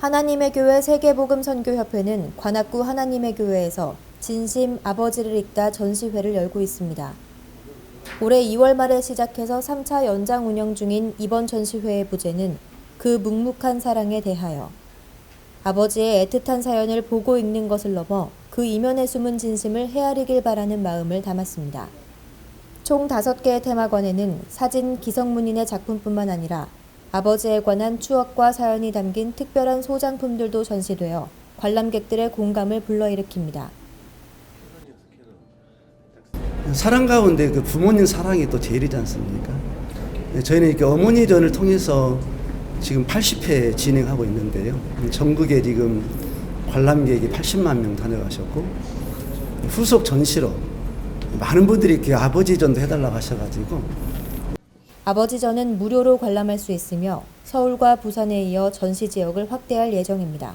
하나님의 교회 세계복음 선교협회는 관악구 하나님의 교회에서 진심 아버지를 읽다 전시회를 열고 있습니다. 올해 2월 말에 시작해서 3차 연장 운영 중인 이번 전시회의 부제는 그 묵묵한 사랑에 대하여 아버지의 애틋한 사연을 보고 읽는 것을 넘어 그 이면에 숨은 진심을 헤아리길 바라는 마음을 담았습니다. 총 5개의 테마관에는 사진 기성문인의 작품뿐만 아니라 아버지에 관한 추억과 사연이 담긴 특별한 소장품들도 전시되어 관람객들의 공감을 불러일으킵니다. 사랑 가운데 그 부모님 사랑이 또 제일이지 않습니까? 네, 저희는 이렇게 어머니전을 통해서 지금 80회 진행하고 있는데요. 전국에 지금 관람객이 80만 명 다녀가셨고 후속 전시로 많은 분들이 이렇게 아버지전도 해달라고 하셔가지고 아버지전은 무료로 관람할 수 있으며 서울과 부산에 이어 전시 지역을 확대할 예정입니다.